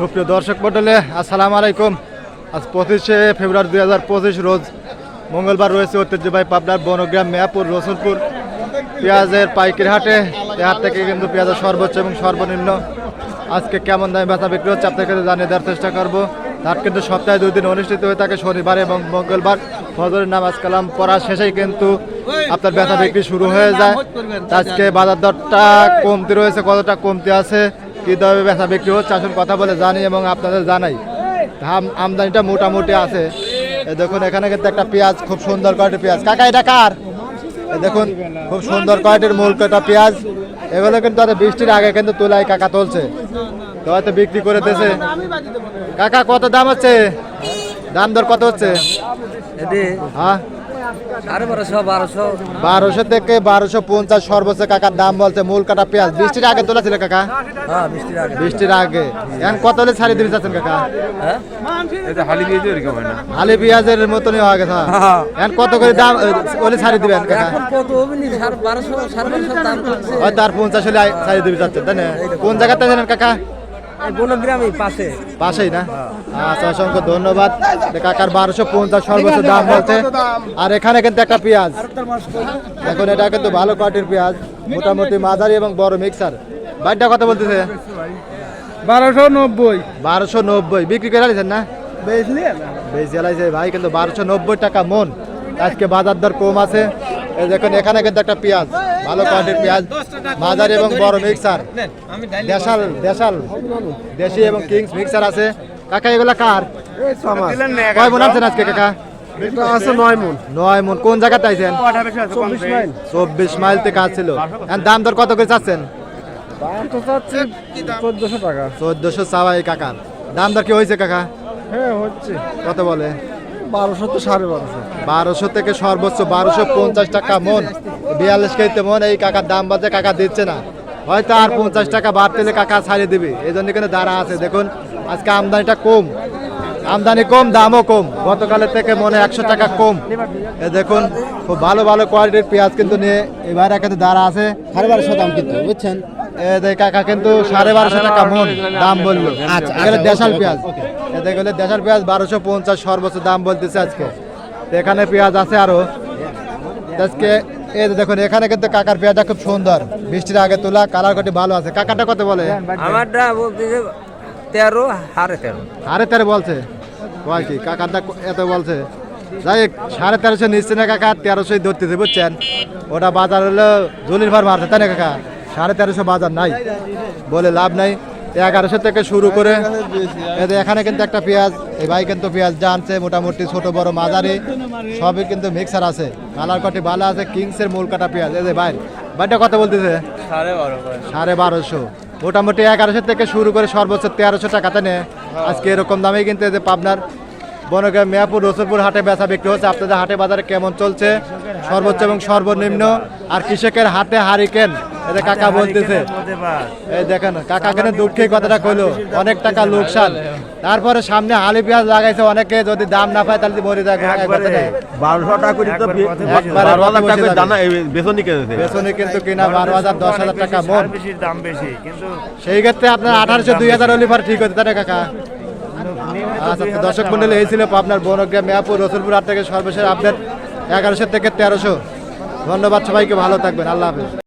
সুপ্রিয় দর্শক মন্ডলে আসসালামু আলাইকুম। আজ পঁচিশে ফেব্রুয়ারি দুই হাজার পঁচিশ রোজ মঙ্গলবার রয়েছে ঐতিহ্যবাহী পাবনার বনগ্রাম মেয়াপুর, রসুলপুর। পেঁয়াজের পাইকারি হাটে হাট থেকে কিন্তু পেঁয়াজের সর্বোচ্চ এবং সর্বনিম্ন। আজকে কেমন দামে বেচা বিক্রি হচ্ছে আপনাকে জানিয়ে দেওয়ার চেষ্টা করব। হাট কিন্তু সপ্তাহে দুই দিন অনুষ্ঠিত হয়ে থাকে, শনিবার এবং মঙ্গলবার। ফজরের নামাজ কালাম পড়া শেষেই কিন্তু আপনার বেচা বিক্রি শুরু হয়ে যায়। আজকে বাজার দরটা কমতি রয়েছে, কতটা কমতি আছে? কি দরে বেচা বিক্রি হচ্ছে আসুন কথা বলে জানি এবং আপনাদের জানাই। আম- আমদানিটা মোটামুটি আছে। দেখুন এখানে কিন্তু একটা পেঁয়াজ খুব সুন্দর কোয়ালিটির পেঁয়াজ। কাকা এটা কার? দেখুন খুব সুন্দর কোয়ালিটির মূল কটা পেঁয়াজ। এগুলো কিন্তু হয়তো বৃষ্টির আগে কিন্তু তোলাই কাকা তুলছে। তো হয়তো বিক্রি করে দিয়েছে। কাকা কত দাম হচ্ছে? দাম দর কত হচ্ছে? হ্যাঁ? বারোশো থেকে বারোশো পঞ্চাশ সর্বোচ্চ কাকার দাম বলছে মূল কাটা পেঁয়াজ। বৃষ্টির আগে তোলা ছিল কাকা? হ্যাঁ বৃষ্টির আগে। এখন কত হলে ছাড়িয়ে দিতে চাচ্ছেন কাকা? হ্যাঁ? হালি হয় পেঁয়াজের মতনই হয়ে। গেছে এখন কত করে দাম ওলে ছাড়িয়ে দিবেন কাকা? হয়তো আর পঞ্চাশ হলে ছাড়িয়ে দিতে চাচ্ছেন তাই না? কোন জায়গাতে জানেন কাকা? বনগ্রামই পাশে। পাশেই না? আচ্ছা অসংখ্য ধন্যবাদ। কাকার বারোশো পঞ্চাশ সর্বোচ্চ দাম বলছে। আর এখানে কিন্তু একটা পেঁয়াজ। এখন এটা কিন্তু ভালো কোয়ালিটির পেঁয়াজ। মোটামুটি মাঝারি এবং বড় মিক্সার বাড়িটা কথা বলতেছে? বারোশো নব্বই। বারোশো নব্বই। বিক্রি করে আলিছেন না? বেশি আলাইছে ভাই কিন্তু বারোশো নব্বই টাকা মন। আজকে বাজার দর কম আছে। দেখুন এখানে কিন্তু একটা পেঁয়াজ ভালো কোয়ালিটির পেঁয়াজ মাঝারি এবং বড় মিক্সার দেশাল দেশাল দেশি এবং কিংস মিক্সার আছে। কাকা এগুলা কার? কয় মন আছেন আজকে কাকা? আছে নয় মন। নয় মন। কোন জায়গাতে আইছেন? চব্বিশ মাইল। থেকে আসছিল দাম দর কত করে চাচ্ছেন? চোদ্দশো কাকার। দাম দর কি হয়েছে কাকা? হ্যাঁ হচ্ছে। কত বলে? বারোশো তো সাড়ে বারোশো। বারোশো থেকে সর্বোচ্চ বারোশো পঞ্চাশ টাকা মন। বিয়াল্লিশ কেজিতে মন এই কাকার দাম বাজে কাকা দিচ্ছে না। হয়তো আর পঞ্চাশ টাকা বাড়তেলে কাকা ছাড়িয়ে দিবে। এই জন্য কিন্তু দাঁড়া আছে। দেখুন আজকে আমদানিটা কম। আমদানি কম দামও কম। গতকালের থেকে মনে একশো টাকা কম। এ দেখুন খুব ভালো ভালো কোয়ালিটির পেঁয়াজ কিন্তু নিয়ে এবার কিন্তু দাঁড়া আছে। সাড়ে বারোশো দাম কিন্তু বুঝছেন? এ কাকা কিন্তু সাড়ে বারোশো টাকা মন দাম বলল। আচ্ছা, আচ্ছা, দেশাল পেঁয়াজ। এতে গেলে দেশাল পেঁয়াজ বারোশো পঞ্চাশ সর্বোচ্চ দাম বলতেছে আজকে। এখানে পেঁয়াজ আছে আরও। আজকে এই যে দেখুন এখানে কিন্তু কাকার পেঁয়াজটা খুব সুন্দর। বৃষ্টির আগে তোলা কালার কটি ভালো আছে। কাকারটা কত বলে? আমারটা বলতে যে তেরো হারে তেরো। সাড়ে তেরো বলছে? কয় কি কাকারটা এত বলছে? যাই সাড়ে তেরোশো নিচ্ছে না কাকা তেরোশোই ধরতেছে বুঝছেন? ওটা বাজার হলো জলির ভার মারছে তাই না কাকা? সাড়ে তেরোশো বাজার নাই। বলে লাভ নাই। এগারোশো থেকে শুরু করে। এখানে কিন্তু একটা পেঁয়াজ এই ভাই কিন্তু পেঁয়াজ জানছে মোটামুটি ছোট বড় মাঝারি সবই কিন্তু মিক্সার আছে। কালার কটি ভালো আছে কিংসের মূল কাটা পেঁয়াজ। এই যে ভাই ভাইটা কত বলতেছে? সাড়ে বারো সাড়ে বারোশো। মোটামুটি এগারোশো থেকে শুরু করে সর্বোচ্চ তেরোশো টাকাতে নেয় আজকে এরকম দামে কিন্তু এই যে পাবনার বনগাঁ মেয়াপুর রসুলপুর হাটে বেচা বিক্রি হচ্ছে। আপনাদের হাটে বাজারে কেমন চলছে? সর্বোচ্চ এবং সর্বনিম্ন। আর কৃষকের হাটে হারিকেন। এটা কাকা বলতেছে। এই দেখেন কাকা দুঃখে কথাটা কইলো। অনেক টাকা লোকসান। তারপরে সামনে আলি পেঁয়াজ লাগাইছে অনেকে যদি দাম না পায় তাহলে মরে কথায়। বারোশো টাকা করে তো বারো হাজার টাকা দানা বেতনই কেটেছে বেসনে কিন্তু কিনা বারো হাজার দশ হাজার টাকা মন। দাম বেশি কিন্তু সেই ক্ষেত্রে আপনার আঠারোশো দুই হাজার অলিভার ঠিক হতে না কাকা। আচ্ছা তো দর্শক মন্ডলী এই ছিল আপনার বনগ্রাম মেয়াপুর রসুলপুর হাট থেকে সর্বশেষ আপডেট এগারোশো থেকে তেরোশো। ধন্যবাদ সবাইকে ভালো থাকবেন। আল্লাহ হাফেজ।